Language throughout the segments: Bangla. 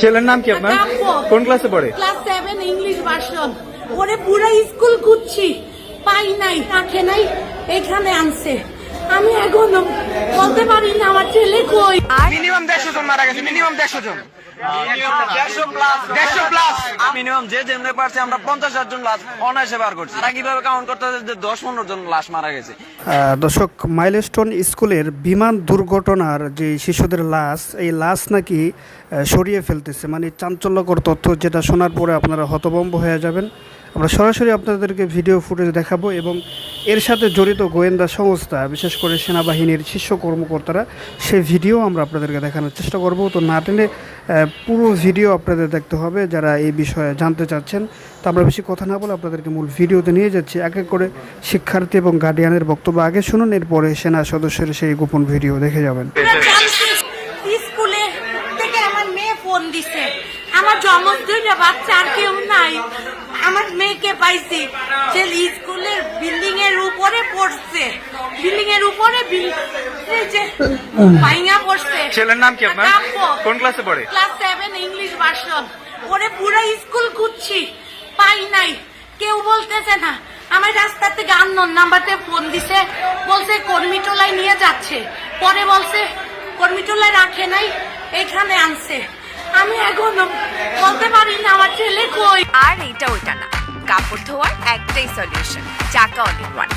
ছেলের নাম কি আপনার? কোন ক্লাসে পড়ে? ক্লাস সেভেন ইংলিশ ভার্সন ওরে পুরো স্কুল খুঁজছি পাই নাই রাখে নাই এখানে আনছে। আমি এখনও বলতে পারি না আমার ছেলে কই? মিনিমাম দেড়শো জন মারা গেছে মিনিমাম দেড়শো জন। দেড়শো প্লাস মিনিমাম যে যেমনি পারছে আমরা পঞ্চাশ ষাট জন লাশ অনায়াসে বার করছি। তারা কীভাবে কাউন্ট করতে যে দশ পনেরো জন লাশ মারা গেছে? আহ, দর্শক মাইলস্টোন স্কুলের বিমান দুর্ঘটনার যে শিশুদের লাশ এই লাশ নাকি সরিয়ে ফেলতেছে। মানে চাঞ্চল্যকর তথ্য যেটা শোনার পরে আপনারা হতভম্ব হয়ে যাবেন। আমরা সরাসরি আপনাদেরকে ভিডিও ফুটেজ দেখাবো এবং এর সাথে জড়িত গোয়েন্দা সংস্থা, বিশেষ করে সেনাবাহিনীর শীর্ষ কর্মকর্তারা সেই ভিডিও আমরা আপনাদেরকে দেখানোর চেষ্টা করব। তো না টেনে পুরো ভিডিও আপনাদের দেখতে হবে যারা এই বিষয়ে জানতে চাচ্ছেন। তো আমরা বেশি কথা না বলে আপনাদেরকে মূল ভিডিওতে নিয়ে যাচ্ছি। এক এক করে শিক্ষার্থী এবং গার্ডিয়ানের বক্তব্য আগে শুনুন, এরপরে সেনা সদস্যের সেই গোপন ভিডিও দেখে যাবেন। আমার মেয়ে বাচ্চা আর কেউ নাই। আমার মেয়েকে পাইছি। যে স্কুলের বিল্ডিং এর উপরে পড়ছে। বিল্ডিং এর উপরে ভাইঙা পড়ছে। ছেলের নাম কি আপনার? কোন ক্লাসে পড়ে? Class seven English version. ওরে পুরো স্কুল খুঁজছি। পাই নাই। কেউ বলতেছে না। আমার রাস্তা থেকে আননোন নাম্বারতে ফোন দিছে। বলছে কর্মীটোলায় নিয়ে যাচ্ছে। পরে বলছে কর্মীটোলায় রাখে নাই। এখানে আনছে। আমি এখন বলতে পারি না আমার ছেলে কই। আর এটা ওইটা না। কাপড় ধোয়ার একটাই solution Chaka all in one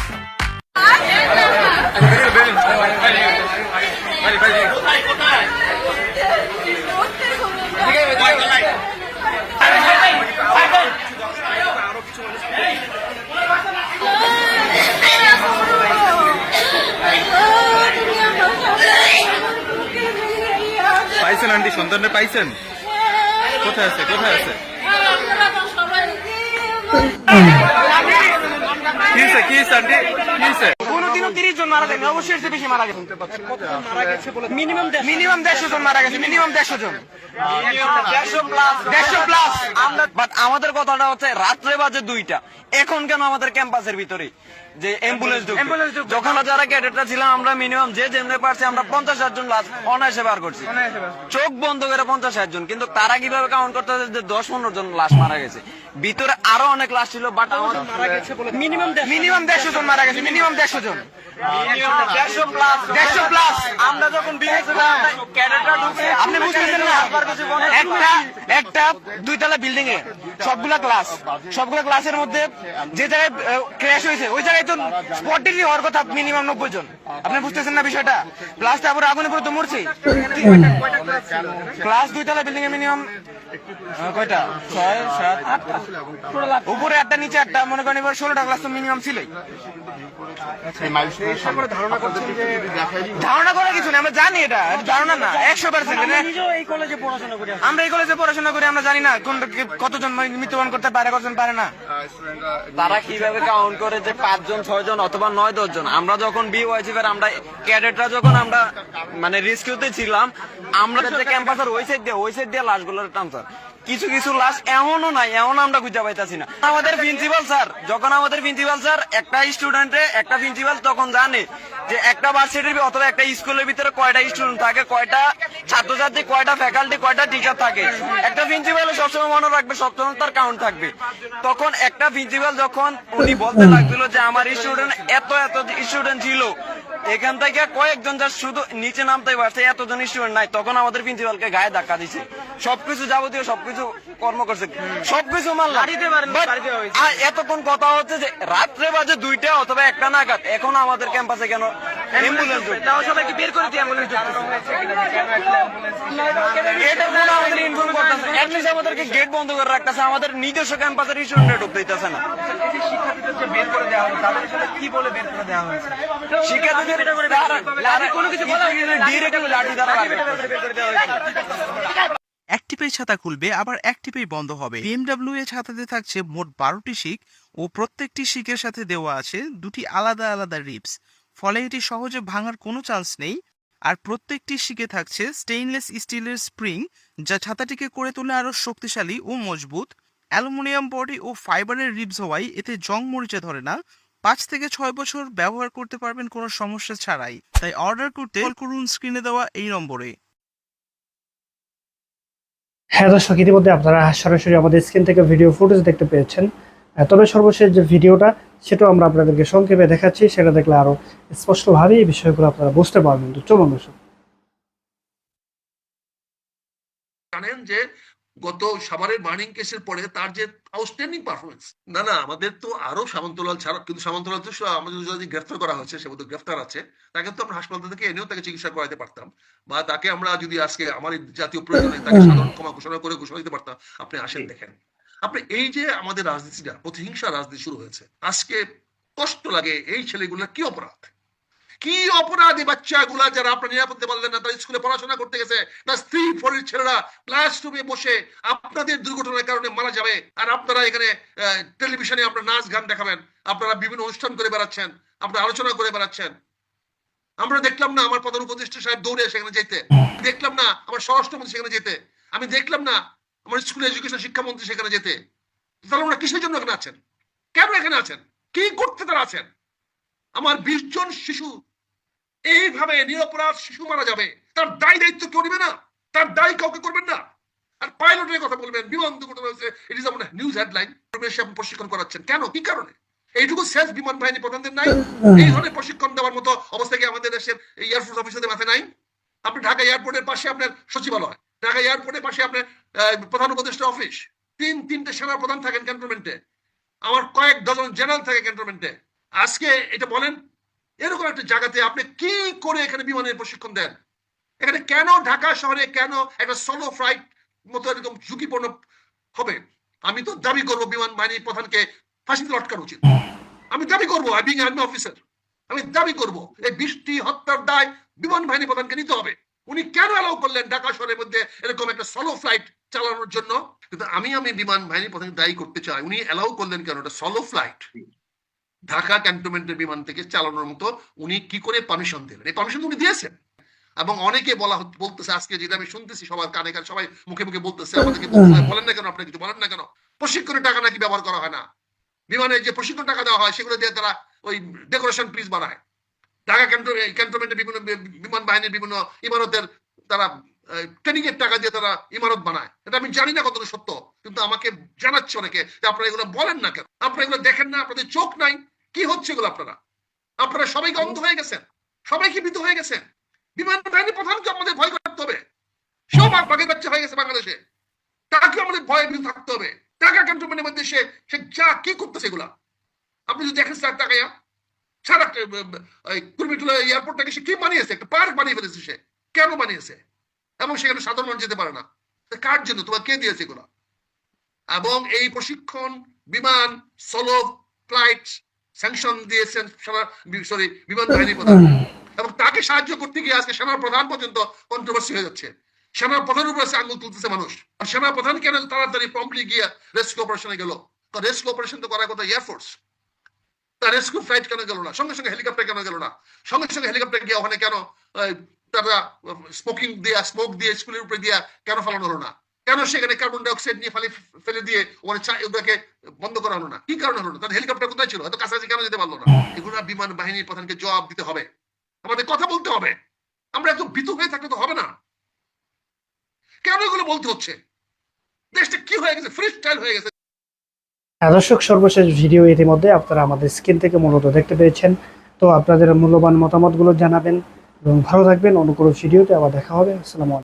পাইছেন আন্টি সন্তানটা পাইছেন? কোথায় আছে? কোথায় আছে? কি হয়েছে? কি হয়েছে আন্টি? কি হয়েছে? কোনোদিনও তিরিশ জন মারা যায়নি অবশ্যই এর চেয়ে বেশি মারা গেছে। মিনিমাম মিনিমাম দেড়শো জন মারা গেছে মিনিমাম দেড়শো জন। দেড়শো প্লাস আমরা বাট আমাদের কথাটা হচ্ছে রাত্রে বাজে দুইটা। এখন কেন আমাদের ক্যাম্পাসের ভিতরে? যে অ্যাম্বুলেন্স যখন আমরা যারা ক্যাডেটরা ছিলাম আমরা মিনিমাম যে যেমনি পারছি আমরা পঞ্চাশ ষাট জন লাশ অনায়াসে বার করছি। চোখ বন্ধ করে পঞ্চাশ ষাট জন। কিন্তু তারা কীভাবে কাউন্ট করতে যে দশ পনেরো জন লাশ মারা গেছে? ভিতরে আরও অনেক লাশ ছিল বাট আমাদের মিনিমাম মিনিমাম দেড়শো জন। মারা গেছে মিনিমাম দেড়শো জন। দেড়শো প্লাস দেড়শো প্লাস আমরা যখন আপনি বুঝতেছেন না? একটা একটা দুইতলা বিল্ডিং এ সবগুলা ক্লাস সবগুলা ক্লাসের মধ্যে যে জায়গায় ক্র্যাশ হয়েছে ওই জায়গায় তো স্পটেরই হওয়ার কথা মিনিমাম নব্বই জন। আপনি বুঝতেছেন না বিষয়টা? প্লাস তারপরে আগুনে পুরো তো মরছি ক্লাস দুইতলা বিল্ডিং এ মিনিমাম কয়টা? ছয় সাত আটটা? উপরে একটা নিচে একটা মনে করেন এবার ষোলোটা ক্লাস তো মিনিমাম ছিলই। ধারণা করার কিছু নেই আমরা জানি এটা এটা ধারণা না একশো পার্সেন্ট আমরা এই কলেজে পড়াশোনা করি আমরা জানি না কোন কতজন মৃত্যুবরণ করতে পারে কতজন পারে না। তারা কীভাবে কাউন্ট করে যে পাঁচজন ছয় জন অথবা নয় দশ জন আমরা যখন বি ওয়াইসিফের আমরা ক্যাডেটরা যখন আমরা মানে রিস্কিউতে ছিলাম আমরা যে ক্যাম্পাসের ওই সাইড দিয়ে ওই সাইড দিয়ে লাশগুলোর ট্রান্সফার কিছু কিছু লাশ এমনও নাই এমন আমরা খুঁজে পাইতাছি না। আমাদের প্রিন্সিপাল স্যার, যখন আমাদের প্রিন্সিপাল স্যার একটা স্টুডেন্টে একটা প্রিন্সিপাল তখন জানে যে একটা ভার্সিটির অথবা একটা স্কুলের ভিতরে কয়টা স্টুডেন্ট থাকে, কয়টা ছাত্রছাত্রী, কয়টা ফ্যাকাল্টি কয়টা টিচার থাকে। একটা প্রিন্সিপাল সবসময় মনে রাখবে, সবসময় তার কাউন্ট থাকবে। তখন একটা প্রিন্সিপাল যখন উনি বলতে লাগছিল যে আমার স্টুডেন্ট এত এত স্টুডেন্ট ছিল এখান থেকে কয়েকজন যা শুধু নিচে নামতে পারছে এতজন স্টুডেন্ট নাই। তখন আমাদের প্রিন্সিপালকে গায়ে ধাক্কা দিছে। সবকিছু যাবতীয় সবকিছু কর্ম করছে। সবকিছু মানলাম। এতক্ষণ কথা হচ্ছে যে রাত্রে বাজে দুইটা অথবা একটা নাগাদ। এখন আমাদের ক্যাম্পাসে কেন অ্যাম্বুলেন্স সবাইকে বের করে দিয়ে অ্যাম্বুলেন্স এটা কোনো আমাদের ইনফর্ম করতেছে। অ্যাটলিস্ট আমাদেরকে গেট বন্ধ করে রাখতেছে। আমাদের নিজস্ব ক্যাম্পাসের স্টুডেন্ট ঢুকতে দিতেছে না। শিক্ষার্থীদের তারা- তারা- কোনো কিছু ডিরেক্ট লাঠি দ্বারা বার করতেছে। একটিপেই ছাতা খুলবে আবার একটিপেই বন্ধ হবে। বিএমডাব্লিউ এ ছাতাতে থাকছে মোট বারোটি শিক ও প্রত্যেকটি শিকের সাথে দেওয়া আছে দুটি আলাদা আলাদা রিপস। ফলে এটি সহজে ভাঙার কোনো চান্স নেই। আর প্রত্যেকটি শিকে থাকছে স্টেইনলেস স্টিলের স্প্রিং যা ছাতাটিকে করে তোলে আরও শক্তিশালী ও মজবুত। অ্যালুমিনিয়াম বডি ও ফাইবারের রিবস হওয়ায় এতে জং মরিচে ধরে না। পাঁচ থেকে ছয় বছর ব্যবহার করতে পারবেন কোনো সমস্যা ছাড়াই। তাই অর্ডার করতে করুন স্ক্রিনে দেওয়া এই নম্বরে। হ্যাঁ দর্শক, ইতিমধ্যে আপনারা সরাসরি আমাদের স্ক্রিন থেকে ভিডিও ফুটেজ দেখতে পেয়েছেন। তবে সর্বশেষ যে ভিডিওটা সেটাও আমরা আপনাদেরকে সংক্ষেপে দেখাচ্ছি। সেটা দেখলে আরও স্পষ্টভাবে এই বিষয়গুলো আপনারা বুঝতে পারবেন। তো চলুন দর্শক। জানেন যে গত সাভারের বার্নিং কেসের পরে তার যে আউটস্ট্যান্ডিং পারফরমেন্স না না আমাদের তো আরও সামন্তলাল ছাড়া কিন্তু সামন্তলাল তো আমাদের যদি গ্রেফতার করা হয়েছে সে বোধহয় গ্রেফতার আছে তাকে তো আমরা হাসপাতাল থেকে এনেও তাকে চিকিৎসা করাতে পারতাম। বা তাকে আমরা যদি আজকে আমার জাতীয় প্রয়োজনে তাকে সাধারণ ক্ষমা ঘোষণা করে ঘোষণা দিতে পারতাম আপনি আসেন দেখেন। আপনি এই যে আমাদের রাজনীতিটা, প্রতিহিংসা রাজনীতি শুরু হয়েছে, আজকে কষ্ট লাগে এই ছেলেগুলোর কি অপরাধ? কি অপরাধী বাচ্চাগুলা যারা আপনার নিরাপত্তা পারলেন না, তারা স্কুলে পড়াশোনা করতে গেছে তার স্ত্রী ফরির ছেলেরা ক্লাসরুমে বসে আপনাদের দুর্ঘটনার কারণে মারা যাবে, আর আপনারা এখানে টেলিভিশনে আপনার নাচ গান দেখাবেন, আপনারা বিভিন্ন অনুষ্ঠান করে বেড়াচ্ছেন, আপনারা আলোচনা করে বেড়াচ্ছেন। আমরা দেখলাম না আমার প্রধান উপদেষ্টা সাহেব দৌড়ে সেখানে যেতে দেখলাম না আমার স্বরাষ্ট্রমন্ত্রী সেখানে যেতে, আমি দেখলাম না আমার স্কুল এডুকেশন শিক্ষামন্ত্রী সেখানে যেতে। তাহলে ওরা কিসের জন্য এখানে আছেন? কেন এখানে আছেন? কি করতে তারা আছেন? আমার বিশ জন শিশু, এইভাবে নিরপরাধ শিশু মারা যাবে। তার দায় দায়িত্ব কেউ নেবে না। তার দায় কাউকে করবেন না। আর পাইলটের কথা বলবেন, বিমান দুর্ঘটনা হয়েছে ইট ইজ আমার নিউজ হেডলাইন প্রশিক্ষণ করাচ্ছেন। কেন? কি কারণে? এইটুকু সেলফ বিমান বাহিনী প্রধানদের নাই। এই ধরনের প্রশিক্ষণ দেওয়ার মতো অবস্থা কি আমাদের দেশের এয়ারফোর্স অফিসারদের মাথায় নাই? আপনি ঢাকা এয়ারপোর্টের পাশে আপনার সচিবালয়। ঢাকা এয়ারপোর্টের পাশে আপনার প্রধান উপদেষ্টা অফিস। তিন, তিনটে সেনা প্রধান থাকেন ক্যান্টনমেন্টে। আমার কয়েক ডজন জেনারেল থাকে ক্যান্টনমেন্টে। আজকে এটা বলেন, এরকম একটা জায়গাতে আপনি কি করে এখানে বিমানের প্রশিক্ষণ দেন? এখানে কেন ঢাকা শহরে কেন একটা সোলো ফ্লাইট মতো এরকম ঝুঁকিপূর্ণ হবে? আমি তো দাবি করব বিমান বাহিনী প্রধানকে ফাঁসিতে লটকানো উচিত। আমি দাবি করব আর্মি অফিসার আমি দাবি করব, এই বৃষ্টি, হত্যার দায় বিমান বাহিনী প্রধানকে নিতে হবে। উনি কেন অ্যালাউ করলেন ঢাকা শহরের মধ্যে এরকম একটা সোলো ফ্লাইট চালানোর জন্য? কিন্তু আমি আমি বিমান বাহিনী প্রধানকে দায়ী করতে চাই। উনি অ্যালাউ করলেন কেন? এটা সোলো ফ্লাইট ঢাকা ক্যান্টনমেন্টের বিমান থেকে চালানোর মতো উনি কি করে পারমিশন দিলেন? এই পারমিশন উনি দিয়েছেন। এবং অনেকে বলা বলতেছে আজকে যেটা আমি শুনতেছি সবার কানে কানে সবাই মুখে মুখে বলতেছে আমাদেরকে বলেন না কেন আপনি কিছু বলেন না কেন? প্রশিক্ষণের টাকা নাকি ব্যবহার করা হয় না। বিমানে যে প্রশিক্ষণ টাকা দেওয়া হয় সেগুলো দিয়ে তারা ওই ডেকোরেশন পিস বানায়। ঢাকা ক্যান্টনমেন্ট বিভিন্ন বিমান বাহিনীর বিভিন্ন ইমারতের তারা ট্রেনিং এর টাকা দিয়ে তারা ইমারত বানায়। এটা আমি জানি না কতটা সত্য, কিন্তু আমাকে জানাচ্ছে অনেকে যে আপনারা এগুলো বলেন না কেন? আপনারা এগুলো দেখেন না, আপনাদের চোখ নাই। কি হচ্ছে এগুলো আপনারা? আপনারা সবাইকে অন্ধ হয়ে গেছেন। সবাই কি ভীত হয়ে গেছেন? বিমান বাহিনী প্রধানকে আমাদের ভয় করতে হবে। সব বাঘের বাচ্চা হয়ে গেছে বাংলাদেশে। তাকে আমাদের ভয় ভীত থাকতে হবে। টাকা ক্যান্টনমেন্টের মধ্যে সে যা কি করতেছে এগুলা? আপনি যদি দেখেন স্যার টাকা সারা কুর্মিটুলা এয়ারপোর্টটাকে সে কি বানিয়েছে? একটা পার্ক বানিয়ে ফেলেছে সে। কেন বানিয়েছে? এবং সেখানে সাধারণ মানুষ যেতে পারে না। কার জন্য? তোমার কে দিয়েছে এবং এই প্রশিক্ষণ, বিমান সোলো ফ্লাইট, স্যাংশন দিয়েছেন সরি, বিমান বাহিনী প্রধান। এবং তাকে সাহায্য করতে গিয়ে আজকে সেনার প্রধান পর্যন্ত কন্ট্রোভার্সি হয়ে যাচ্ছে। সেনার প্রধানের উপরে আঙুল তুলতেছে মানুষ। আর সেনা প্রধান কেন তাড়াতাড়ি প্রম্পলি গিয়ে রেস্কিউ অপারেশনে গেল? রেস্কিউ অপারেশন তো করার কথা এয়ারফোর্স তার রেস্কিউ ফ্লাইট কেন গেল না? সঙ্গে সঙ্গে হেলিকপ্টার কেন গেল না? সঙ্গে সঙ্গে হেলিকপ্টার গিয়ে ওখানে কেন তারা স্মোকিং দিয়া স্মোক দিয়ে স্কুলের উপরে দিয়া কেন ফেলানো হলো না? কেন সেখানে কার্বন ডাইঅক্সাইড নিয়ে ফেলে ফেলে দিয়ে ওখানে ওগুলোকে বন্ধ করা হলো না? কি কারণে হলো না? তার হেলিকপ্টার কোথায় ছিল? হয়তো কাছাকাছি কেন যেতে পারল না? এগুলো বিমান বাহিনীর প্রধানকে জবাব দিতে হবে। আমাদের কথা বলতে হবে। আমরা এত ভীত হয়ে থাকলে তো হবে না। কেন এগুলো বলতে হচ্ছে? দেশটা কি হয়ে গেছে? ফ্রি স্টাইল হয়ে গেছে। দর্শক, সর্বশেষ ভিডিও ইতিমধ্যে আপনারা আমাদের স্ক্রিন থেকে মূলত দেখতে পেয়েছেন। তো আপনাদের মূল্যবান মতামতগুলো জানাবেন এবং ভালো থাকবেন। অনুকূল ভিডিওতে আবার দেখা হবে। আসসালামু